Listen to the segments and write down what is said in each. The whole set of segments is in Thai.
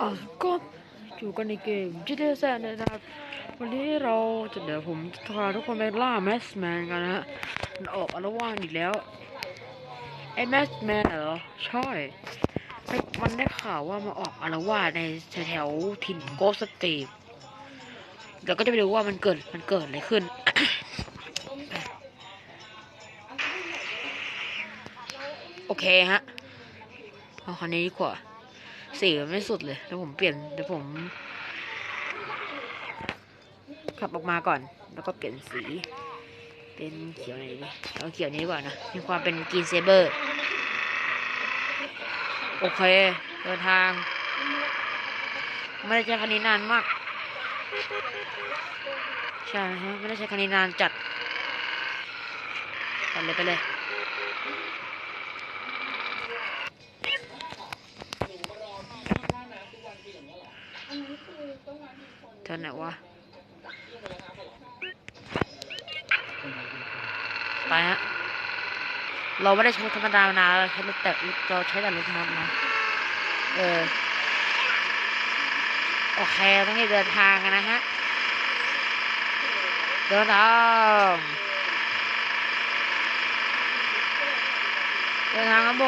อะก็อยู่กันในเกม GTA San นะครับ วันนี้เราจะเดี๋ยวผมจะพาทุกคนไปล่าแมสแมนกันนะฮะมันออกอารวาสอีกแล้วไอ้แมสแมนเหรอใช่ไอ้มันได้ข่าวว่ามาออกอารวาสในแถวถิ่นโกสเตปเดี๋ยวก็จะไปดูว่ามันเกิดมันเกิดอะไรขึ้นโอเคฮะเอาคันนี้ดีกว่า สีมันไม่สุดเลยเดี๋ยวผมเปลี่ยนเดี๋ยวผม ขับออกมาก่อน แล้วก็เปลี่ยนสี เป็นเขียวไหนดีเอาเขียวนี้ดีกว่านะมีความเป็นกรีนเซเบอร์โอเคเดินทางไม่ได้ใช้คันนี้นานมาก ใช่ฮะไม่ได้ใช้คันนี้นานจัดไปเลยไปเลย เธอไหนวะ ไปฮะ เราไม่ได้ใช้ธรรมดามานานแล้วเราใช้รถแต่เราใช้แต่รถมอสนะ เออ โอเคต้องรีบเดินทางกันนะฮะ เดินทางเดินทางครับผ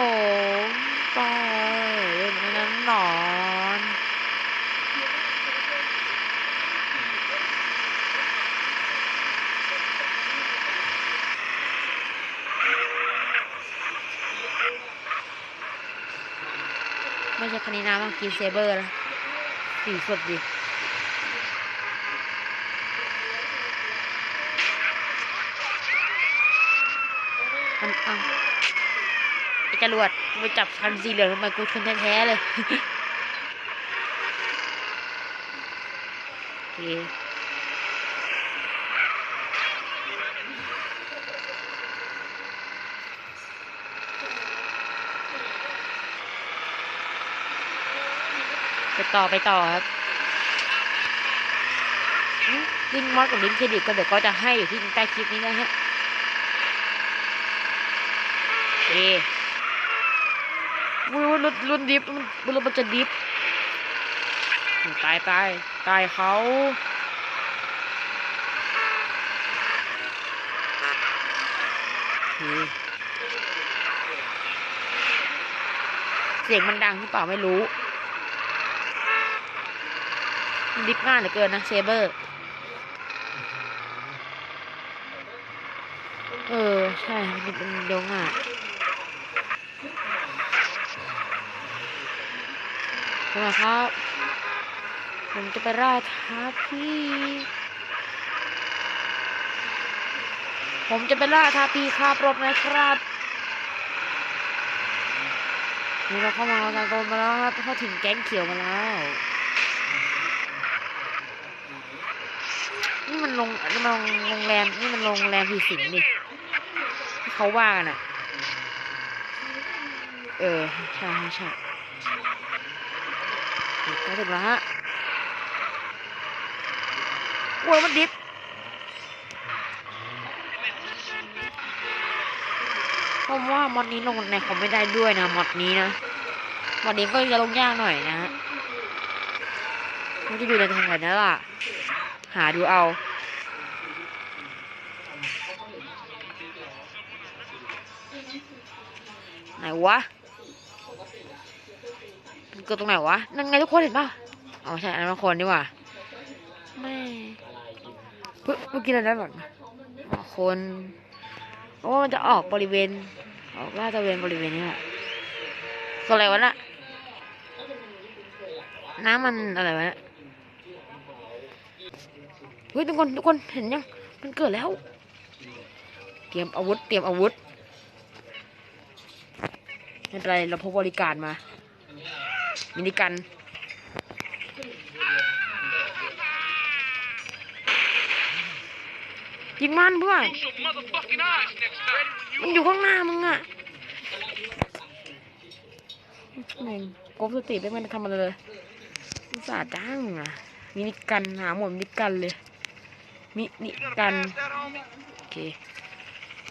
มไปนนั้นนอม่ ใช่คันนี้นะมันกินเซเบอร์ละสีสดดิมันเอาไอจรวดไปจับคันสีเหลืองทำไมกูชนแท้ๆเลยโอเค ไปต่อไปต่อครับอืมลิงก์มอสกับลิงก์เครดิตก็เดี๋ยวก็จะให้อยู่ที่ใต้คลิปนี้นะฮะเอวุ้ยรถรถดิฟมันรถมันจะดิฟตายตายตายเขาโอเคเสียงมันดังหรือเปล่าไม่รู้มัน ดิฟง่ายเหลือเกินนะเซเบอร์ เออ ใช่มันดิฟมันเร็วง่ายสวัสดีครับ ผมจะไปล่าท้าพี่ ผมจะไปล่าท้าพี่ครับรบนะครับนี่เราเข้ามาทางตรงมาแล้วครับเข้าถึงแก๊งเขียวมาแล้ว มันลงนี่มันโรงแรมนี่มันโรงแรมผีสิงนี่ที่เขาว่ากันอะ เออใช่ใช่ใช่มาถึงแล้วฮะโอ้ยมันดิฟเพราะว่ามอดนี้ลงในคอมไม่ได้ด้วยนะมอดนี้นะมอดนี้ก็จะลงยากหน่อยนะฮะมันจะอยู่ในทางไหนนั่นล่ะ หาดูเอา ไหนวะเกิดตรงไหนวะ นั่นไงทุกคนเห็นป่ะอ๋อใช่ อันนั้นคนดีกว่า ไม่เพิ่งเมื่อกี้เราได้แบบอ๋อคนเพราะว่ามันจะออกบริเวณ ออกลาดตระเวนบริเวณนี้แหละตัวอะไรวะน่ะ น้ำมันอะไรวะเนี่ยเฮ้ยทุกคนทุกคนเห็นยัง มันเกิดแล้ว เตรียมอาวุธ เตรียมอาวุธ ไม่เป็นไรเราพกบริการมา มินิกันยิงมันเพื่อนมันอยู่ข้างหน้ามึงอะแม่งกบสติไม่ได้ทำอะไรเลยอุตส่าจ้างมึงอะมินิกันหาหมดมินิกันเลย มินิกัน โอเค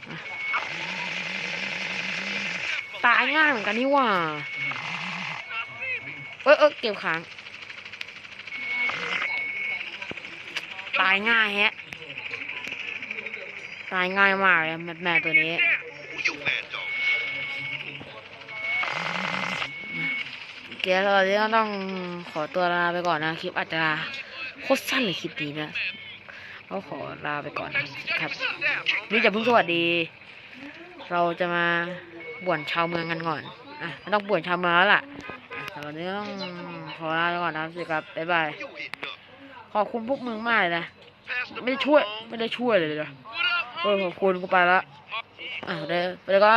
อะ ตายง่ายเหมือนกันนี่หว่า เออเออเก็บค้าง ตายง่ายแฮะ ตายง่ายมากเลยแม่แม่ตัวนี้เกีเราเนี่ยต้องขอตัวลาไปก่อนนะ คลิปอาจจะโคตรสั้นเลยคลิปนี้นะเราขอลาไปก่อนนะครับ นี่จะพิ่งสวัสดี เราจะมา บ่วนชาวเมืองกันก่อนอะไม่ต้องบ่วนชาวเมืองแล้วล่ะแต่วันนี้ต้องขอลาไปก่อนนะสิครับบ๊ายบายขอบคุณพวกมึงมากเลยนะไม่ได้ช่วยไม่ได้ช่วยเลยนะเออขอบคุณกูไปละอะเดี๋ยวเดี๋ยวก็